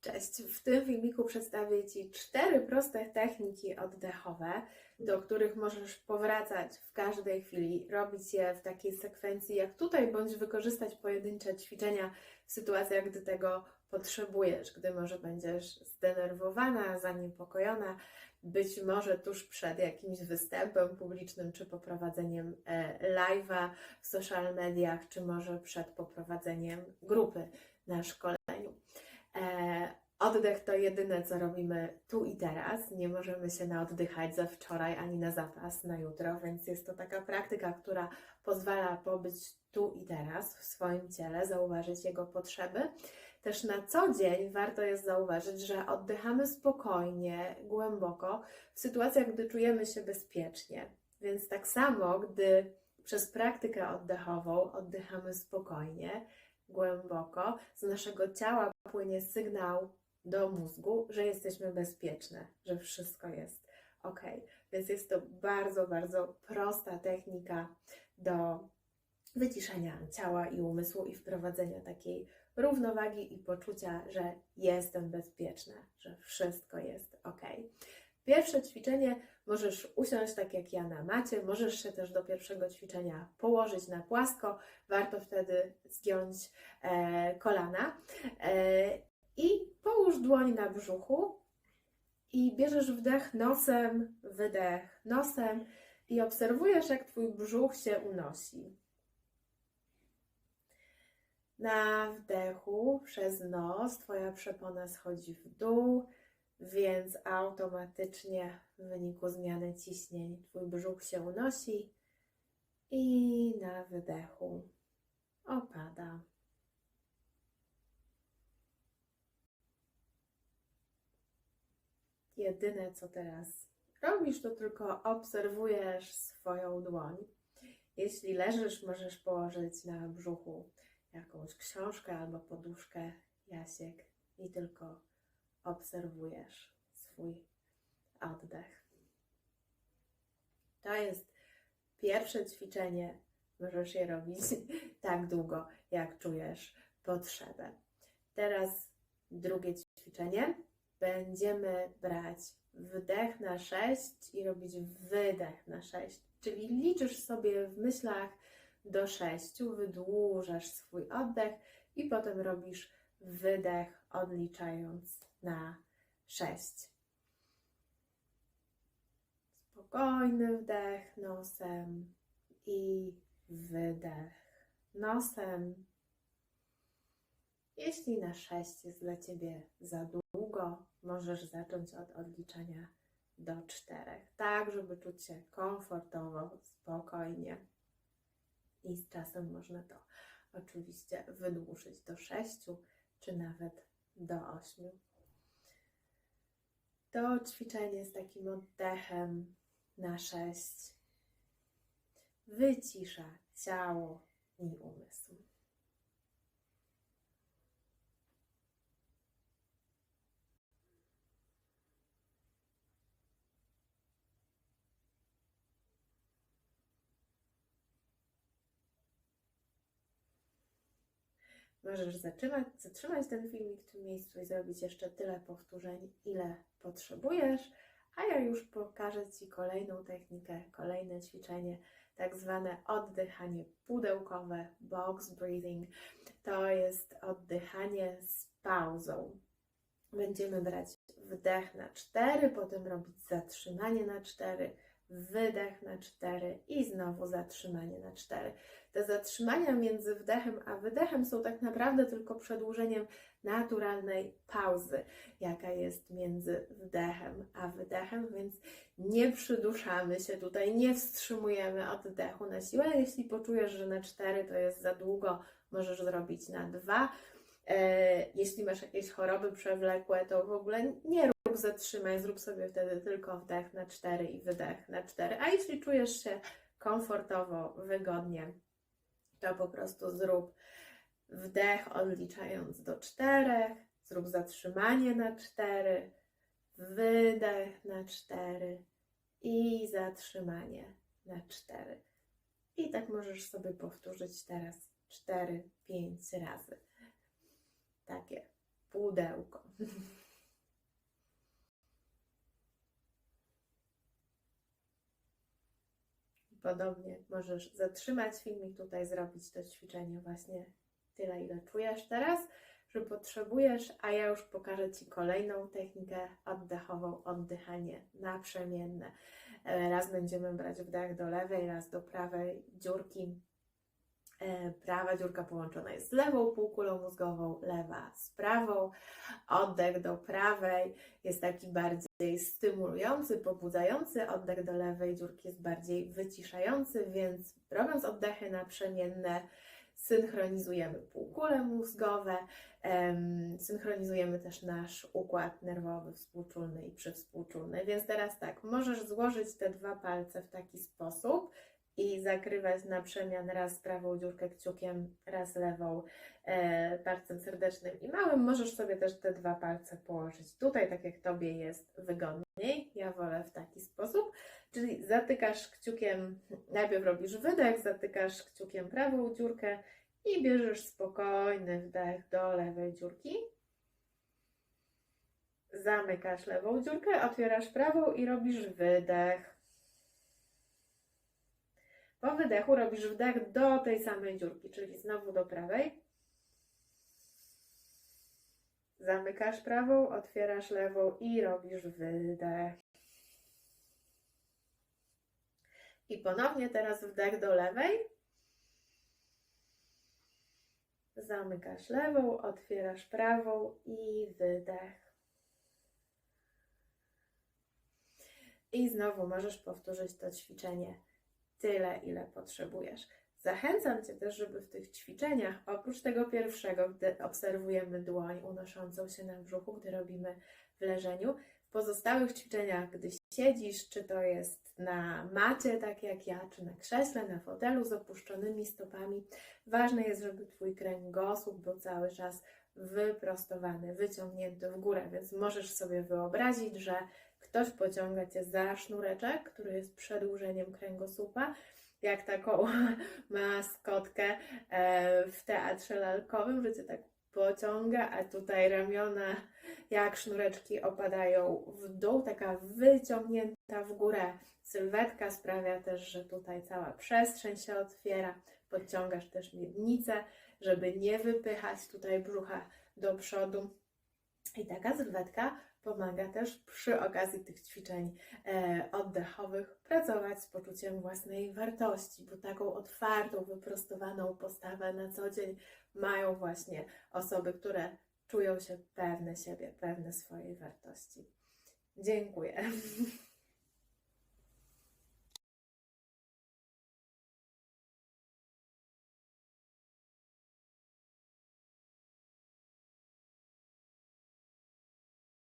Cześć, w tym filmiku przedstawię Ci cztery proste techniki oddechowe, do których możesz powracać w każdej chwili, robić je w takiej sekwencji jak tutaj, bądź wykorzystać pojedyncze ćwiczenia w sytuacjach, gdy tego potrzebujesz, gdy może będziesz zdenerwowana, zaniepokojona, być może tuż przed jakimś występem publicznym, czy poprowadzeniem e, live'a w social mediach, czy może przed poprowadzeniem grupy na szkoleniu. E, oddech to jedyne, co robimy tu i teraz. Nie możemy się naoddychać za wczoraj ani na zapas na jutro, więc jest to taka praktyka, która pozwala pobyć tu i teraz w swoim ciele, zauważyć jego potrzeby. Też na co dzień warto jest zauważyć, że oddychamy spokojnie, głęboko w sytuacjach, gdy czujemy się bezpiecznie. Więc tak samo, gdy przez praktykę oddechową oddychamy spokojnie, głęboko, z naszego ciała płynie sygnał do mózgu, że jesteśmy bezpieczne, że wszystko jest ok. Więc jest to bardzo, bardzo prosta technika do wyciszenia ciała i umysłu i wprowadzenia takiej równowagi i poczucia, że jestem bezpieczna, że wszystko jest ok. Pierwsze ćwiczenie możesz usiąść tak jak ja na macie, możesz się też do pierwszego ćwiczenia położyć na płasko, warto wtedy zgiąć e, kolana e, i połóż dłoń na brzuchu i bierzesz wdech nosem, wydech nosem i obserwujesz jak Twój brzuch się unosi. Na wdechu przez nos Twoja przepona schodzi w dół, więc automatycznie w wyniku zmiany ciśnień Twój brzuch się unosi i na wydechu opada. Jedyne co teraz robisz, to tylko obserwujesz swoją dłoń. Jeśli leżysz, możesz położyć na brzuchu jakąś książkę albo poduszkę, jasiek i tylko obserwujesz swój oddech. To jest pierwsze ćwiczenie. Możesz je robić tak długo, jak czujesz potrzebę. Teraz drugie ćwiczenie. Będziemy brać wdech na 6 i robić wydech na 6. Czyli liczysz sobie w myślach do 6, wydłużasz swój oddech i potem robisz wydech, odliczając na 6. Spokojny wdech nosem i wydech nosem. Jeśli na 6 jest dla Ciebie za długo, możesz zacząć od odliczania do 4, tak żeby czuć się komfortowo, spokojnie. I z czasem można to oczywiście wydłużyć do 6 czy nawet do 8. To ćwiczenie z takim oddechem na 6 wycisza ciało i umysł. Możesz zatrzymać, zatrzymać ten filmik w tym miejscu i zrobić jeszcze tyle powtórzeń, ile potrzebujesz, a ja już pokażę Ci kolejną technikę, kolejne ćwiczenie, tak zwane oddychanie pudełkowe, box breathing. To jest oddychanie z pauzą. Będziemy brać wdech na 4, potem robić zatrzymanie na 4, wydech na 4 i znowu zatrzymanie na 4. Te zatrzymania między wdechem a wydechem są tak naprawdę tylko przedłużeniem naturalnej pauzy, jaka jest między wdechem a wydechem, więc nie przyduszamy się tutaj, nie wstrzymujemy oddechu na siłę. Jeśli poczujesz, że na 4 to jest za długo, możesz zrobić na 2. E, jeśli masz jakieś choroby przewlekłe, to w ogóle nie rób zatrzymaj, zrób sobie wtedy tylko wdech na 4 i wydech na 4. A jeśli czujesz się komfortowo, wygodnie, to po prostu zrób wdech odliczając do 4, zrób zatrzymanie na 4, wydech na 4 i zatrzymanie na 4. I tak możesz sobie powtórzyć teraz 4-5 razy. Takie pudełko. Podobnie możesz zatrzymać filmik tutaj, zrobić to ćwiczenie właśnie tyle, ile czujesz teraz, że potrzebujesz, a ja już pokażę Ci kolejną technikę oddechową, oddychanie naprzemienne. E, Raz będziemy brać wdech do lewej, raz do prawej dziurki. E, Prawa dziurka połączona jest z lewą półkulą mózgową, lewa z prawą. Oddech do prawej jest taki bardziej stymulujący, pobudzający. Oddech do lewej dziurki jest bardziej wyciszający, więc robiąc oddechy naprzemienne, synchronizujemy półkule mózgowe, em, synchronizujemy też nasz układ nerwowy współczulny i przywspółczulny. Więc teraz tak, możesz złożyć te dwa palce w taki sposób i zakrywać na przemian raz prawą dziurkę kciukiem, raz lewą e, palcem serdecznym i małym. Możesz sobie też te dwa palce położyć tutaj, tak jak Tobie jest wygodniej. Ja wolę w taki sposób. Czyli zatykasz kciukiem, najpierw robisz wydech, zatykasz kciukiem prawą dziurkę i bierzesz spokojny wdech do lewej dziurki. Zamykasz lewą dziurkę, otwierasz prawą i robisz wydech. Po wydechu robisz wdech do tej samej dziurki, czyli znowu do prawej. Zamykasz prawą, otwierasz lewą i robisz wydech. I ponownie teraz wdech do lewej. Zamykasz lewą, otwierasz prawą i wydech. I znowu możesz powtórzyć to ćwiczenie tyle, ile potrzebujesz. Zachęcam Cię też, żeby w tych ćwiczeniach, oprócz tego pierwszego, gdy obserwujemy dłoń unoszącą się na brzuchu, gdy robimy w leżeniu, w pozostałych ćwiczeniach, gdy siedzisz, czy to jest na macie, tak jak ja, czy na krześle, na fotelu z opuszczonymi stopami, ważne jest, żeby Twój kręgosłup był cały czas wyprostowany, wyciągnięty w górę, więc możesz sobie wyobrazić, że ktoś pociąga Cię za sznureczek, który jest przedłużeniem kręgosłupa, jak taką maskotkę e, w teatrze lalkowym, że Cię tak pociąga, a tutaj ramiona jak sznureczki opadają w dół, taka wyciągnięta w górę. Sylwetka sprawia też, że tutaj cała przestrzeń się otwiera, podciągasz też miednicę, żeby nie wypychać tutaj brzucha do przodu. I taka sylwetka pomaga też przy okazji tych ćwiczeń e, oddechowych pracować z poczuciem własnej wartości, bo taką otwartą, wyprostowaną postawę na co dzień mają właśnie osoby, które czują się pewne siebie, pewne swojej wartości. Dziękuję.